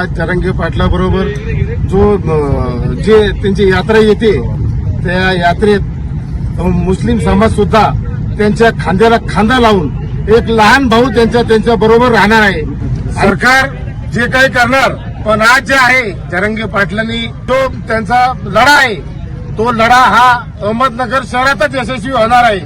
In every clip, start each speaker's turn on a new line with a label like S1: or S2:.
S1: आज जरंगे पाटलाबरोबर जो जे त्यांची यात्रा येते त्या यात्रेत मुस्लिम समाज सुद्धा त्यांच्या खांद्याला खांदा लावून एक लहान भाऊ त्यांच्या त्यांच्या बरोबर राहणार आहे. सरकार जे काही करणार पण आज जे आहे जरंगे पाटलांनी जो त्यांचा लढा आहे तो लढा हा अहमदनगर शहरातच यशस्वी होणार आहे.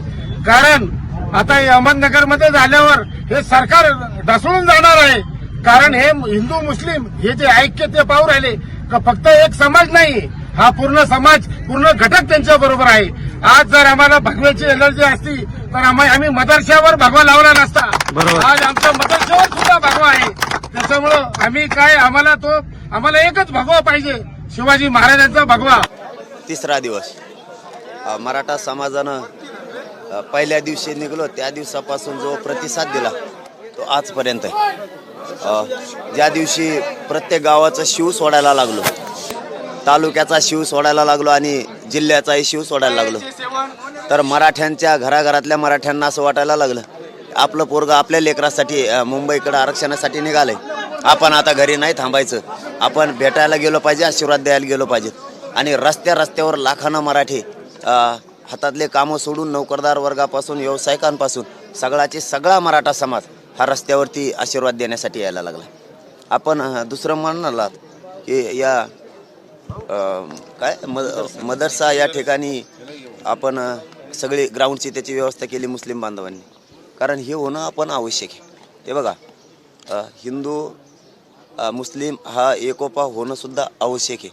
S1: कारण आता अहमदनगरमध्ये झाल्यावर हे सरकार ढसळून जाणार आहे. कारण हे हिंदू मुस्लिम हे जे ऐक्य ते पाहू राहिले का फक्त एक समाज नाही हा पूर्ण समाज पूर्ण घटक त्यांच्या बरोबर आहे. आज जर आम्हाला भगव्याची एनर्जी असती तर आम्हा- आम्ही मदरशावर भगवा लावला नसता. आज आमच्या मदरशावर सुद्धा भगवा आहे. त्याच्यामुळं आम्ही काय आम्हाला तो आम्हाला एकच भगवा पाहिजे शिवाजी महाराजांचा भगवा.
S2: तिसरा दिवस. मराठा समाजानं पहिल्या दिवशी निघलो त्या दिवसापासून जो प्रतिसाद दिला तो आजपर्यंत आहे. ज्या दिवशी प्रत्येक गावाचा शिव सोडायला लागलो तालुक्याचा शिव सोडायला लागलो आणि जिल्ह्याचाही शिव सोडायला लागलो तर मराठ्यांच्या घराघरातल्या मराठ्यांना असं वाटायला लागलं आपलं पोरग आपल्या लेकरासाठी मुंबईकडं आरक्षणासाठी निघालंय. आपण आता घरी नाही थांबायचं. आपण भेटायला गेलो पाहिजे आशीर्वाद द्यायला गेलो पाहिजे. आणि रस्त्या रस्त्यावर लाखानं मराठी हातातले कामं सोडून नोकरदार वर्गापासून व्यावसायिकांपासून सगळाचे सगळा मराठा समाज हा रस्त्यावरती आशीर्वाद देण्यासाठी यायला लागला. आपण दुसरं म्हणालात की या काय? मद मदरसा या ठिकाणी आपण सगळी ग्राउंडची त्याची व्यवस्था केली मुस्लिम बांधवांनी. कारण हे होणं आपण आवश्यक आहे. ते बघा हिंदू मुस्लिम हा एकोपा होणंसुद्धा आवश्यक आहे.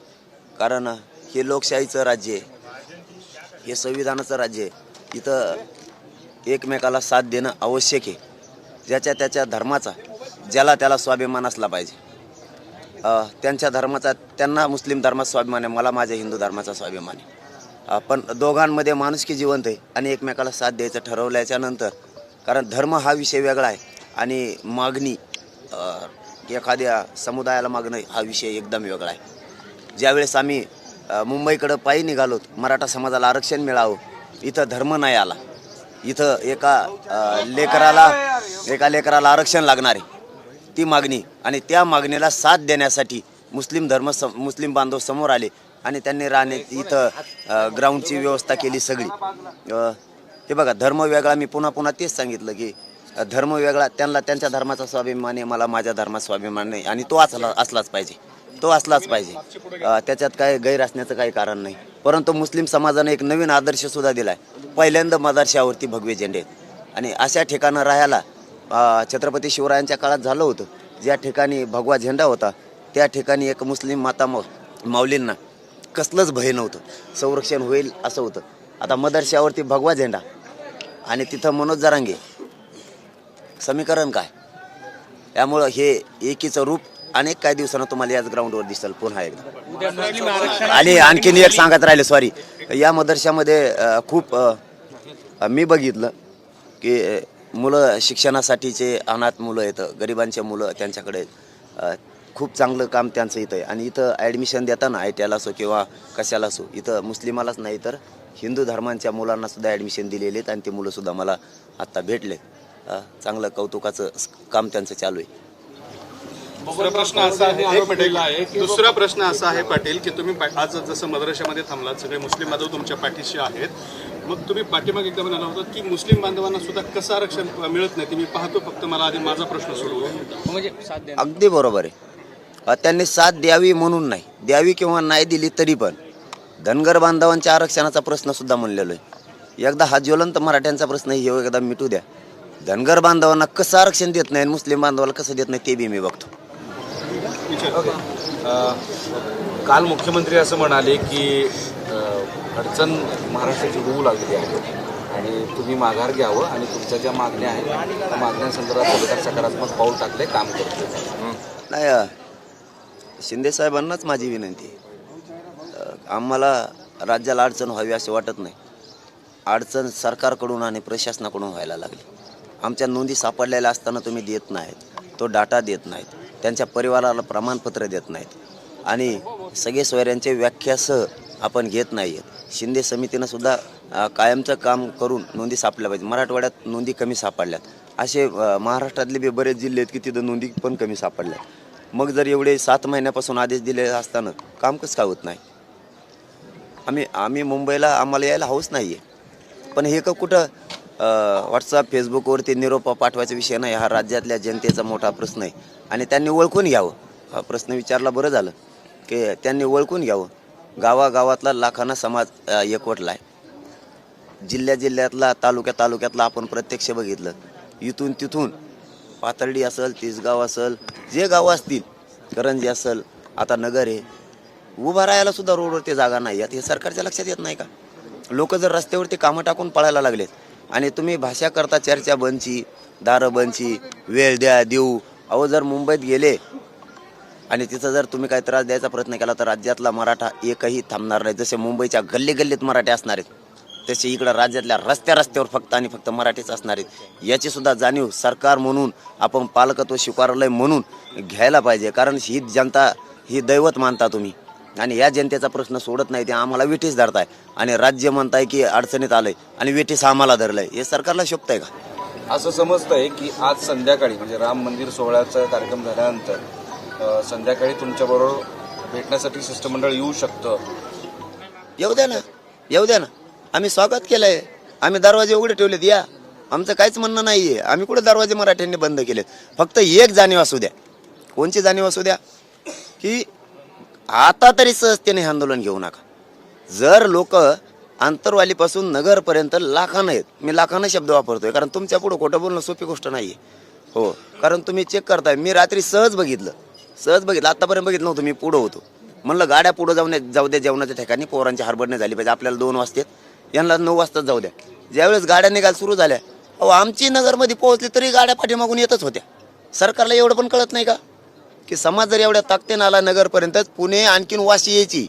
S2: कारण हे लोकशाहीचं राज्य आहे. हे संविधानाचं राज्य आहे. इथं एकमेकाला साथ देणं आवश्यक आहे. ज्याच्या त्याच्या धर्माचा ज्याला त्याला स्वाभिमान असला पाहिजे. त्यांच्या धर्माचा त्यांना मुस्लिम धर्माचा स्वाभिमान आहे मला माझ्या हिंदू धर्माचा स्वाभिमान आहे. पण दोघांमध्ये माणुसकी जिवंत आहे आणि एकमेकाला साथ द्यायचं ठरवल्याच्या नंतर कारण धर्म हा विषय वेगळा आहे आणि मागणी एखाद्या समुदायाला मागणं हा विषय एकदम वेगळा आहे. ज्यावेळेस आम्ही मुंबईकडं पायी निघालोत मराठा समाजाला आरक्षण मिळावं इथं धर्म नाही आला. इथं एका लेकराला एका लेकराला आरक्षण लागणार आहे. ती मागणी आणि त्या मागणीला साथ देण्यासाठी मुस्लिम धर्म सम मुस्लिम बांधव समोर आले आणि त्यांनी राहणे इथं ग्राउंडची व्यवस्था केली सगळी. हे बघा धर्म वेगळा मी पुन्हा पुन्हा तेच सांगितलं की धर्म वेगळा त्यांना त्यांच्या धर्माचा स्वाभिमान आहे मला माझ्या धर्माचा स्वाभिमान नाही आणि तो असला असलाच पाहिजे. तो असलाच पाहिजे. त्याच्यात काय गैर असण्याचं काही कारण नाही. परंतु मुस्लिम समाजाने एक नवीन आदर्श सुद्धा दिलाय. पहिल्यांदा मदरशावरती भगवे झेंडे आहेत. आणि अशा ठिकाणं राहायला छत्रपती शिवरायांच्या काळात झालं होतं. ज्या ठिकाणी भगवा झेंडा होता त्या ठिकाणी एक मुस्लिम माता माऊ माऊलींना कसलंच भय नव्हतं. संरक्षण होईल असं होतं. आता मदरशावरती भगवा झेंडा आणि तिथं मनोज जरांगे. समीकरण काय? त्यामुळं हे एकीचं रूप अनेक काही दिवसानं तुम्हाला याच ग्राउंडवर दिसेल. पुन्हा एकदा. आणि आणखीन एक सांगत राहिले सॉरी या मदरशामध्ये खूप मी बघितलं की मुलं शिक्षणासाठीचे अनाथ मुलं येतं गरिबांचे मुलं त्यांच्याकडे खूप चांगलं काम त्यांचं इथं आहे. आणि इथं ॲडमिशन देताना आय टी आयला असो किंवा कशाला असो इथं मुस्लिमालाच नाही तर हिंदू धर्मांच्या मुलांनासुद्धा ॲडमिशन दिलेले आहेत आणि ते मुलंसुद्धा मला आत्ता भेटले. चांगलं कौतुकाचं काम त्यांचं चालू आहे.
S3: दुसरा प्रश्न असा आहे एक मिनिट. दुसरा प्रश्न असा आहे पाटील की तुम्ही आज जसं मद्राशामध्ये थांबलात सगळे मुस्लिम बांधव तुमच्या पाठीशी आहेत. मग तुम्ही पाठीमागे एकदा म्हणाला होता की मुस्लिम बांधवांना सुद्धा कसं आरक्षण मिळत नाही? ते मी पाहतो फक्त मला आधी माझा प्रश्न सोडवू
S4: म्हणजे.
S2: अगदी बरोबर आहे. अ, त्यांनी साथ द्यावी म्हणून नाही. द्यावी किंवा नाही दिली तरी पण धनगर बांधवांच्या आरक्षणाचा प्रश्न सुद्धा म्हणलेलो आहे. एकदा हा ज्वलंत मराठ्यांचा प्रश्न हे एकदा मिटू द्या. धनगर बांधवांना कसं आरक्षण देत नाही आणि मुस्लिम बांधवाला कसं देत नाही ते बी मी बघतो.
S5: काल मुख्यमंत्री असं म्हणाले की अडचण महाराष्ट्राची होऊ लागलेली आहे आणि तुम्ही माघार घ्यावं आणि तुमच्या ज्या मागण्या आहेत त्या मागण्यांसंदर्भात सरकार सकारात्मक पाऊल टाकले काम करते
S2: नाही शिंदे साहेबांनाच माझी विनंती. आम्हाला राज्याला अडचण व्हावी असे वाटत नाही. अडचण सरकारकडून आणि प्रशासनाकडून व्हायला लागली. आमच्या नोंदी सापडलेल्या असताना तुम्ही देत नाहीत तो डाटा देत नाहीत. त्यांच्या परिवाराला प्रमाणपत्र देत नाहीत. आणि सगळे सोयऱ्यांचे व्याख्यासह आपण घेत नाही आहेत शिंदे समितीनं सुद्धा कायमचं काम करून नोंदी सापडल्या पाहिजे मराठवाड्यात नोंदी कमी सापडल्यात. असे महाराष्ट्रातले बी बरेच जिल्हे आहेत की तिथं नोंदी पण कमी सापडल्यात. मग जर एवढे सात महिन्यापासून आदेश दिले असताना काम कसं का होत नाही? आम्ही आम्ही मुंबईला आम्हाला यायला हौस नाही आहे पण हे का कुठं व्हॉट्सअप फेसबुकवरती निरोप पाठवायचा विषय नाही. हा राज्यातल्या जनतेचा मोठा प्रश्न आहे. आणि त्यांनी ओळखून घ्यावं. हा प्रश्न विचारला बरं झालं. की त्यांनी ओळखून घ्यावं. गावागावातला लाखांना समाज एकवटला आहे जिल्ह्या जिल्ह्यातला तालुक्या तालुक्यातला आपण प्रत्यक्ष बघितलं. इथून तिथून पातर्डी असेल तिसगाव असेल जे गावं असतील करंजी असेल आता नगर आहे उभा राहायला सुद्धा रोडवरती जागा नाही. आहेत हे सरकारच्या लक्षात येत नाही का? लोक जर रस्त्यावरती कामं टाकून पळायला लागलेत आणि तुम्ही भाषा करता चर्चा बनची दारं बनची वेळ द्या देऊ. अहो जर मुंबईत गेले आणि तिथं जर तुम्ही काही त्रास द्यायचा प्रयत्न केला तर राज्यातला मराठा एकही थांबणार नाही. जसे मुंबईच्या गल्ली गल्लीत मराठी असणार आहेत तसे इकडं राज्यातल्या रस्त्या रस्त्यावर फक्त आणि फक्त मराठीच असणार आहेत. याची सुद्धा जाणीव सरकार म्हणून आपण पालकत्व स्वीकारलंय म्हणून घ्यायला पाहिजे. कारण ही जनता ही दैवत मानता तुम्ही. आणि या जनतेचा प्रश्न सोडत नाही ते आम्हाला विठीस धरताय. आणि राज्य म्हणताय की अडचणीत आलंय आणि विठीस आम्हाला धरलंय. हे सरकारला शोभतंय का?
S5: असं समजतंय की आज संध्याकाळी म्हणजे राम मंदिर सोहळ्याचा कार्यक्रम झाल्यानंतर संध्याकाळी तुमच्याबरोबर भेटण्यासाठी शिष्टमंडळ येऊ शकतं.
S2: येऊ द्या ना. येऊ द्या ना. आम्ही स्वागत केलंय. आम्ही दरवाजे उघडे ठेवलेत या. आमचं काहीच म्हणणं नाहीये. आम्ही कुठे दरवाजे मराठ्यांनी बंद केलेत? फक्त एक जाणीव असू द्या. कोणची जाणीव असू द्या? की आता तरी सहजतेने हे आंदोलन घेऊ नका. जर लोक आंतरवालीपासून नगरपर्यंत लाखानं आहेत मी लाखानं शब्द वापरतोय कारण तुमच्या पुढं खोटं बोलणं सोपी गोष्ट नाही हो कारण तुम्ही चेक करताय. मी रात्री सहज बघितलं. सहज बघितलं. आत्तापर्यंत बघितलं नव्हतं मी पुढं होतो. म्हणलं गाड्या पुढं जाऊन जाऊ द्या जेवणाच्या ठिकाणी पोरांची हरबडणे नाही झाली पाहिजे. आपल्याला दोन वाजतात. यांना नऊ वाजताच जाऊ द्या. ज्यावेळेस गाड्या निघायला सुरू झाल्या अहो आमची नगरमध्ये पोहोचली तरी गाड्या पाठीमागून येतच होत्या. सरकारला एवढं पण कळत नाही का? की समाज जर एवढ्या ताकदीनं आला नगरपर्यंत पुणे आणखीन वाशी यायची.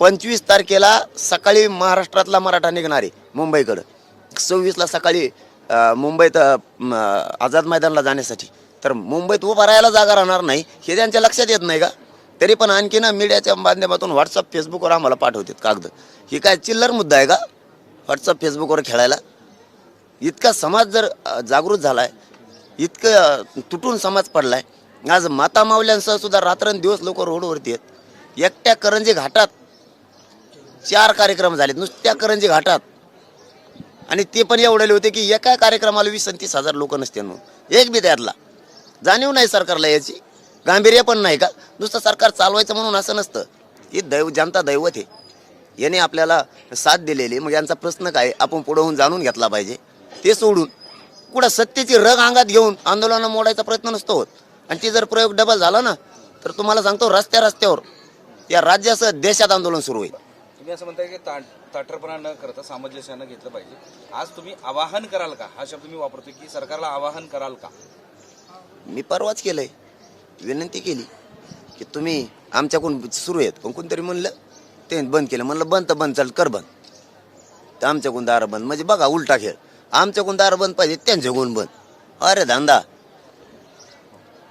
S2: पंचवीस तारखेला सकाळी महाराष्ट्रातला मराठा निघणार आहे मुंबईकडं. सव्वीसला सकाळी मुंबईत आझाद मैदानला जाण्यासाठी. तर मुंबईत उभा राहायला जागा राहणार नाही हे त्यांच्या लक्षात येत नाही का? तरी पण आणखी ना मीडियाच्या माध्यमातून व्हॉट्सअप फेसबुकवर आम्हाला पाठवतात कागद. ही काय चिल्लर मुद्दा आहे का? व्हॉट्सअप फेसबुकवर खेळायला? इतका समाज जर जागृत झाला आहे इतकं तुटून समाज पडला आहे आज माता मावल्यांसह सुद्धा रात्रंदिवस लोक रोडवरती आहेत. एकट्या करंजी घाटात चार कार्यक्रम झाले नुसत्या करंजी घाटात. आणि ते पण एवढेले होते की एका कार्यक्रमाला वीस आणि तीस हजार लोक नसते म्हणून. एक बी त्यातला. जाणीव नाही सरकारला याची. गांभीर्य पण नाही का? नुसतं सरकार चालवायचं म्हणून असं नसतं. ही दैव जनता दैवत आहे. याने आपल्याला साथ दिलेली. मग यांचा प्रश्न काय? आपण पुढे होऊन जाणून घेतला पाहिजे. ते सोडून. कुठं सत्तेची रग अंगात घेऊन आंदोलनं मोडायचा प्रयत्न नसतो होत. आणि ती जर प्रयोग डबल झाला ना तर तुम्हाला सांगतो रस्त्या रस्त्यावर या राज्यासह देशात आंदोलन सुरू होईल.
S5: तुम्ही असं म्हणताय की ता ताठरपणा न करता सामंजस्यानं घेतलं पाहिजे. आज तुम्ही आवाहन कराल का? हा शब्द मी वापरतो की सरकारला आवाहन कराल का?
S2: मी परवाच केलंय. विनंती केली की तुम्ही आमच्याकडून सुरू आहेत. पण कोणतरी म्हणलं ते बंद केलं. म्हणलं बंद तर बंद चाल कर बंद. तर आमच्याकडून दारं बंद. म्हणजे बघा उलटा खेळ. आमच्याकडून दारं बंद पाहिजे त्यांच्याकडून बंद. अरे धंदा.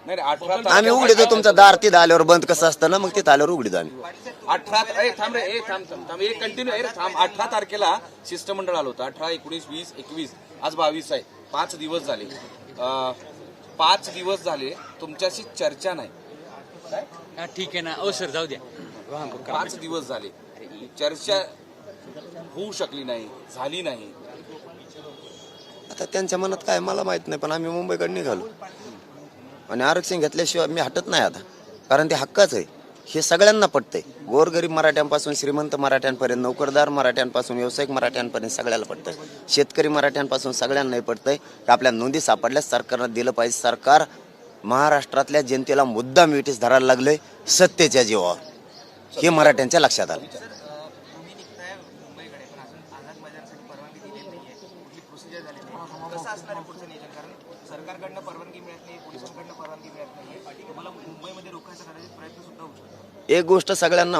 S2: आम्ही
S5: तारखेला-
S2: उघडीतो तुमचं दार तिथं आल्यावर बंद कसं असतं ना मग तिथं आल्यावर उघडीतो आम्ही.
S5: अठरा ए थांब रे ए थांब थांब थांब एक कंटिन्यू ए थांब अठरा तारखेला शिष्टमंडळ आलं होतं. अठरा एकोणीस वीस एकवीस आज बावीस आहे. पाच दिवस झाले. अं, पाच दिवस झाले तुमच्याशी चर्चा नाही.
S4: हा ठीक आहे ना. ओ सर जाऊ द्या.
S5: पाच दिवस झाले. चर्चा होऊ शकली नाही झाली नाही.
S2: आता त्यांच्या मनात काय मला माहीत नाही पण आम्ही मुंबईकडे निघालो. आणि आरक्षण घेतल्याशिवाय मी हटत नाही आता. कारण ते हक्काच आहे. हे सगळ्यांना पटतंय. गोरगरीब मराठ्यांपासून श्रीमंत मराठ्यांपर्यंत नोकरदार मराठ्यांपासून व्यावसायिक मराठ्यांपर्यंत सगळ्याला पटतंय. शेतकरी मराठ्यांपासून सगळ्यांनाही पडतं की आपल्या नोंदी सापडल्यास सरकारनं दिलं पाहिजे. सरकार महाराष्ट्रातल्या जनतेला मुद्दा मिठीस धरायला लागलंय. सत्तेच्या जीवावर. हे मराठ्यांच्या लक्षात आलं
S6: तुम्ही निघताय मुंबईकडे पण अजून आझाद मैदानासाठी परवानगी दिलेली नाहीये कुठली प्रोसिजर झालेली नाही कसं असणार आहे पुढचं नियोजन कारण सरकारकडनं परवानगी मिळत नाही पोलिसांकडनं परवानगी मिळत नाहीये तुम्हाला मुंबईमध्ये रोखायचा कदाचित प्रयत्न सुद्धा होऊ शकतो
S2: एक गोष्ट सगळ्यांना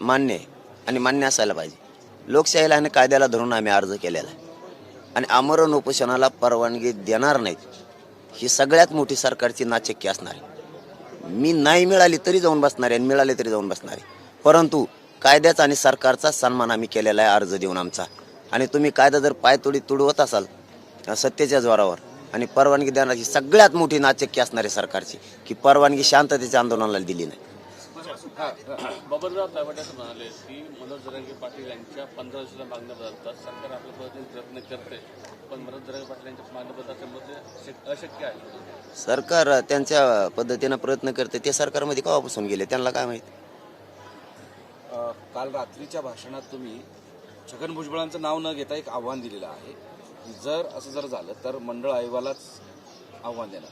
S2: मान्य आहे आणि मान्य असायला पाहिजे. लोकशाहीला आणि कायद्याला धरून आम्ही अर्ज केलेला आहे. आणि आमरण उपोषणाला परवानगी देणार नाहीत. ही सगळ्यात मोठी सरकारची नाचक्की असणार आहे. मी नाही मिळाली तरी जाऊन बसणार आहे आणि मिळाले तरी जाऊन बसणार आहे. परंतु कायद्याचा आणि सरकारचा सन्मान आम्ही केलेला आहे अर्ज देऊन आमचा. आणि तुम्ही कायदा जर पायतोडी तुडवत असाल अं, सत्तेच्या जोरावर आणि परवानगी देणार ही सगळ्यात मोठी नाचक्की आहे सरकारची की परवानगी शांततेच्या आंदोलनाला दिली नाही.
S7: बाबनराव तायवाडे असं म्हणाले की मनोज जरांगे पाटील यांच्या पंधरा दिवसाच्या मागण्या बदलतात. सरकार आपल्या पद्धतीने प्रयत्न करते पण मनोज जरांगे पाटील यांच्या मागण्या बदलल्यामुळे ते शक- अशक्य आहे.
S2: सरकार त्यांच्या पद्धतीनं प्रयत्न करते ते सरकारमध्ये केव्हापासून गेले त्यांना काय माहिती?
S5: काल रात्रीच्या भाषणात तुम्ही छगन भुजबळांचं नाव न घेता एक आव्हान दिलेलं आहे. जर असं जर झालं तर मंडळ आयोगालाच आव्हान देणार.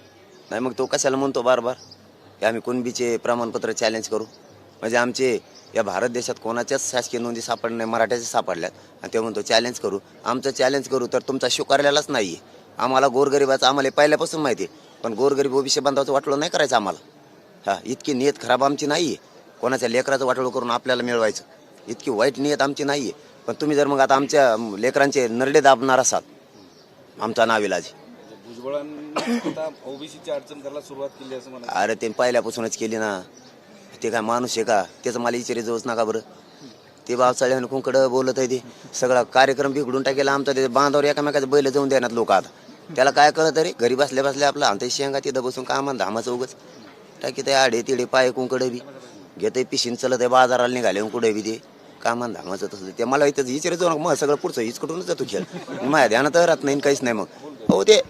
S2: नाही मग तो कशाला म्हणतो बार बार की आम्ही कुणबीचे प्रमाणपत्र चॅलेंज करू? म्हणजे आमचे या भारत देशात कोणाच्याच शासकीय नोंदी सापडल्या नाही मराठ्याच्या सापडल्यात. आणि ते म्हणतो चॅलेंज करू. आमचं चॅलेंज करू तर तुमचा स्वीकारलेलाच नाही आहे आम्हाला गोरगरिबाचं आम्हाला पहिल्यापासून माहिती आहे. पण गोरगरीब ओबीसी बांधवाचं वाटलं नाही करायचं आम्हाला. हा इतकी नियत खराब आमची नाही आहे कोणाच्या लेकराचं वाटोळ करून आपल्याला मिळवायचं. इतकी वाईट नियत आमची नाही आहे पण तुम्ही जर मग आता आमच्या लेकरांचे नरडे दाबणार असाल आमचा नाविलाजी.
S5: म्हणजे भुजबळांनी ओबीसीची अडचण करायला सुरुवात केली असं
S2: अरे ते पहिल्यापासूनच केली ना. ते काय माणूस आहे का? त्याचं मला इचारी जाऊच नका बरं? ते पावसाळ्यानं कुंकडं बोलत आहे ते? सगळा कार्यक्रम बिघडून टाकेला आमचा ते बांधावर एकामेकाचं बैल जाऊन देण्यात लोक आता. त्याला काय कळत रे? घरी बसल्या बसल्या आपलं आमच्या शेंगा तिथं बसून कामा म्हणता धामाचं उगच. टाकी ते आडे तिडे पाय कुंकडं बी. घेते पिशीन चलत आहे बाजाराला निघाले कुठे बी ते. का धामाचं तसं. ते मला इथं इचारी जाऊ नका मग सगळं पुढचं हिचकडूनच जातो खेळ. माझ्या ध्यानात राहत नाही काहीच नाही मग. हो ते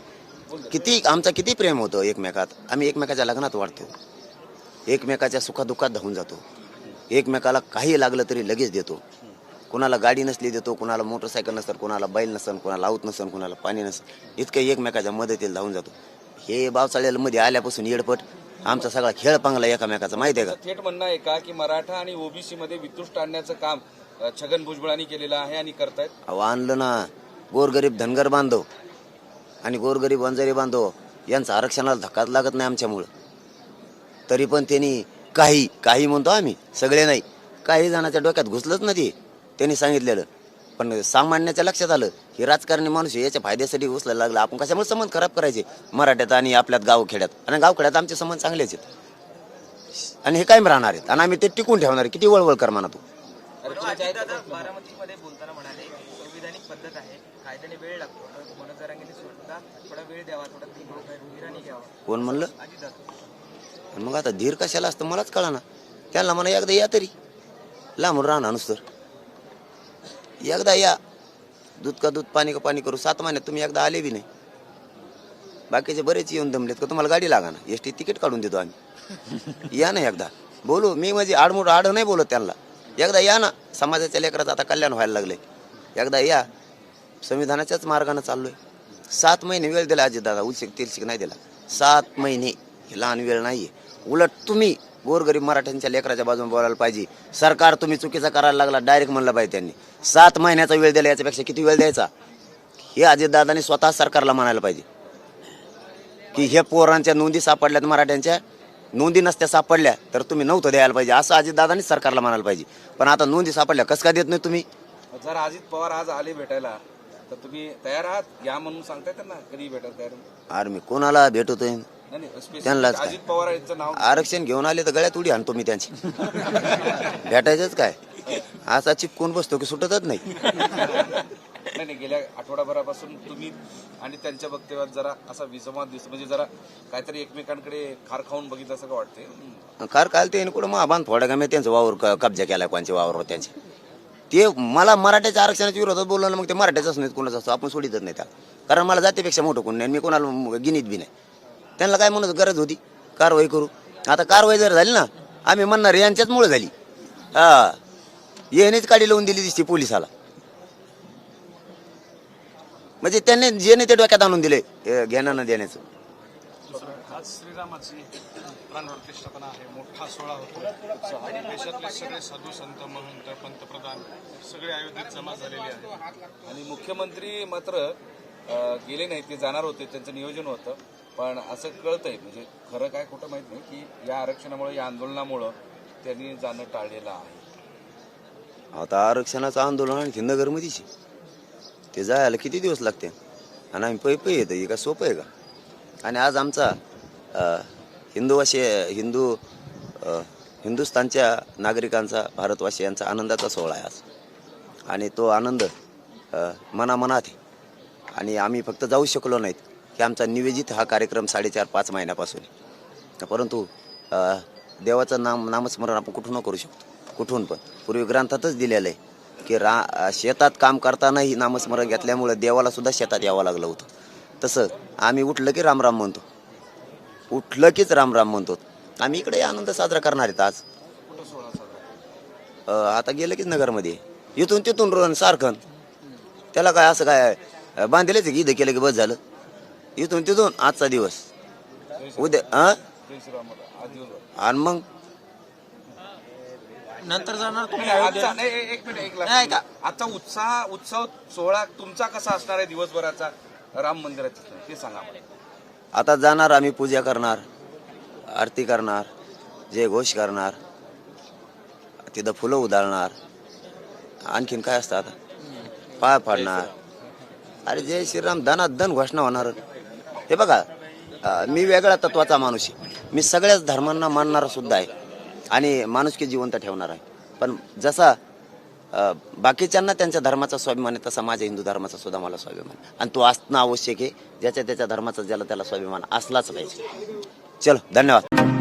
S2: किती आमचा किती प्रेम होतं एकमेकात? आम्ही एकमेकाच्या लग्नात वाढतो. एकमेकाच्या सुखादुखात धावून जातो. एकमेकाला काही लागलं तरी लगेच देतो. कुणाला गाडी नसली देतो कुणाला मोटरसायकल नसेल कुणाला बैल नसेल कुणाला आऊत नसेल कुणाला पाणी नसेल इतकं एकमेकाच्या मदतीला धावून जातो. हे बावचाळ्याला मध्ये आल्यापासून येडपट आमचा सगळा खेळ पांगला एकमेकाचा माहिती आहे का?
S5: थेट म्हणणं आहे का की मराठा आणि ओबीसी मध्ये वितुष्ट आणण्याचं काम छगन भुजबळांनी केलेलं आहे आणि करतायत?
S2: अहो आणलं ना. गोरगरीब धनगर बांधव आणि गोरगरीब वंजारी बांधव यांचं आरक्षणाला धक्काच लागत नाही आमच्यामुळं. तरी पण त्यांनी काही काही म्हणतो आम्ही सगळे नाही. काही जणांच्या डोक्यात घुसलंच ना ते. त्यांनी सांगितलेलं. पण सामान्याच्या लक्षात आलं की राजकारणी माणूस याच्या फायद्यासाठी घुसला लागला. आपण कशामुळे संबंध खराब करायचे? मराठ्यात आणि आपल्यात गावखेड्यात. आणि गावखेड्यात आमचे संबंध चांगलेच आहेत. आणि हे कायम राहणार आहेत. आणि आम्ही ते टिकून ठेवणार. किती वळवळ कर म्हणा तू.
S6: अजितदादा बारामतीमध्ये बोलताना म्हणाले संविधानिक पद्धत आहे. कायद्याने वेळ लागतो. तर मनोज जरांगेने सुद्धा थोडा वेळ द्यावा थोडा धीराने घ्यावा.
S2: कोण म्हणलं?
S6: अजितदादा
S2: मग आता धीर कशाला असतं मलाच कळा ना त्यांना म्हणा एकदा या तरी. लांबून राहणार नुसतं एकदा या. दूध का दूध पाणी का पाणी करू. सात महिन्यात तुम्ही एकदा आले बी नाही. बाकीचे बरेच येऊन दमलेत का तुम्हाला गाडी लागा ना एस टी तिकीट काढून देतो आम्ही. या ना एकदा. बोलू मी म्हणजे आडमोड आड नाही बोलत त्यांना. एकदा या ना. समाजाच्या लेकराचं आता कल्याण व्हायला लागलंय. एकदा या. संविधानाच्याच मार्गाने चाललोय. सात महिने वेळ दिला अजित दादा उलशिक तिलशिक नाही दिला. सात महिने. हे लहान वेळ नाहीये. उलट तुम्ही गोरगरीब मराठ्यांच्या लेकराच्या बाजूने बोलायला पाहिजे. सरकार तुम्ही चुकीचा करायला लागला डायरेक्ट म्हणलं पाहिजे त्यांनी. सात महिन्याचा वेळ दिला याच्यापेक्षा किती वेळ द्यायचा? हे अजितदादांनी स्वतः सरकारला म्हणायला पाहिजे. की हे पोरांच्या नोंदी सापडल्यात मराठ्यांच्या नोंदी नसत्या सापडल्या तर तुम्ही नव्हतं द्यायला पाहिजे. असं अजितदादांनी सरकारला म्हणायला पाहिजे. पण आता नोंदी सापडल्या कसं काय देत नाही तुम्ही?
S5: जर अजित पवार आज आले भेटायला तर तुम्ही तयार आहात? या म्हणून सांगताय त्यांना कधी भेटायला तयार?
S2: अरे मी कोणाला भेटतोय त्यांनाच काय?
S5: अजित पवार यांचं नाव
S2: आरक्षण घेऊन आले तर गळ्यात उडी आणतो मी त्यांची. भेटायचंच काय? असा चिपकून बसतो की सुटतच नाही.
S5: नाही नाही गेल्या आठवडाभरापासून तुम्ही आणि त्यांच्या वक्तव्यात जरा असा विसंवाद दिसतो. म्हणजे जरा काहीतरी एकमेकांकडे खार खाऊन बघितलं असं का वाटते
S2: कार काल ते कुठं महाबांध फोडा का मी त्यांचं वावर क- कब्जा केला कोणचे वावर त्यांचे. ते मला मराठ्याच्या आरक्षणाच्या विरोधात बोललं ना मग ते मराठ्याचाच नाही कोणाचा असतो आपण सोडितच नाही त्या कारण मला जातीपेक्षा मोठं कोण नाही आणि मी कोणाला गिनीत बी नाही. त्यांना काय म्हणत गरज होती. कारवाई करू. आता कारवाई जर झाली ना आम्ही म्हणणार यांच्याच मुळे झाली. हा. येणेच काडी लावून दिली दिसते पोलिसाला. म्हणजे त्यांनी जेने ते डोक्यात आणून दिले हे देण्याचं.
S3: आज श्रीरामाची आहे. मोठा सोहळा होतो. आणि देशातले सगळे साधू संत महंत पंतप्रधान सगळे अयोध्येत जमा झालेले आहेत.
S5: आणि मुख्यमंत्री मात्र गेले नाही ते जाणार होते. त्यांचं नियोजन होतं. पण असं कळतंय म्हणजे खरं काय खोटं माहीत नाही की या आरक्षणामुळे या आंदोलनामुळं त्यांनी जाणं टाळलेलं आहे.
S2: आता आरक्षणाचं आंदोलन आणखी नगरमध्येच ते जायला किती दिवस लागते? आणि आम्ही पै पै येतं हे का? सोपं आहे का? आणि आज आमचा हिंदूवासी हिंदू हिंदुस्थानच्या नागरिकांचा भारतवासियांचा आनंदाचा सोहळा आहे आज. आणि तो आनंद मनामनात आहे. आणि आम्ही फक्त जाऊ शकलो नाहीत. की आमचा नियोजित हा कार्यक्रम साडेचार पाच महिन्यापासून. परंतु देवाचं नाम नामस्मरण आपण कुठून करू शकतो? कुठून पण. पूर्वी ग्रंथातच दिलेलं आहे की रा शेतात काम करतानाही नामस्मरण घेतल्यामुळं देवाला सुद्धा शेतात यावं लागलं होतं. तसं आम्ही उठलं की रामराम म्हणतो. उठलं कीच रामराम म्हणतो. आम्ही इकडे आनंद साजरा करणार आहेत आज. आता गेलं की नगरमध्ये. इथून तिथून रोन सारखं. त्याला काय असं काय बांधलेच की इथं केलं की बस झालं? इथून तिथून आजचा दिवस. उद्या हा आणि मग?
S6: नंतर जाणार तुम्ही.
S5: आजचा नाही, ए- एक मिनिट एक
S6: नाही,
S5: लक्षात आजचा उत्साह उत्सव सोहळा तुमचा कसा असणार आहे दिवसभराचा? राम मंदिराचा ते सांगा मला.
S2: आता जाणार आम्ही पूजा करणार आरती करणार जय घोष करणार तिथं फुलं उधळणार. आणखीन काय असतं आता? पाय फाडणार. अरे जय श्रीराम धनात धन घोषणा होणार. हे बघा मी वेगळ्या तत्वाचा माणूस आहे. मी सगळ्याच धर्मांना मानणारा सुद्धा आहे आणि माणुसकी जिवंत ठेवणार आहे. पण जसा बाकीच्यांना त्यांच्या धर्माचा स्वाभिमान आहे तसा माझ्या हिंदू धर्माचा सुद्धा मला स्वाभिमान आहे. आणि तो असणं आवश्यक आहे ज्याच्या त्याच्या धर्माचा ज्याला त्याला स्वाभिमान असलाच पाहिजे. चलो धन्यवाद.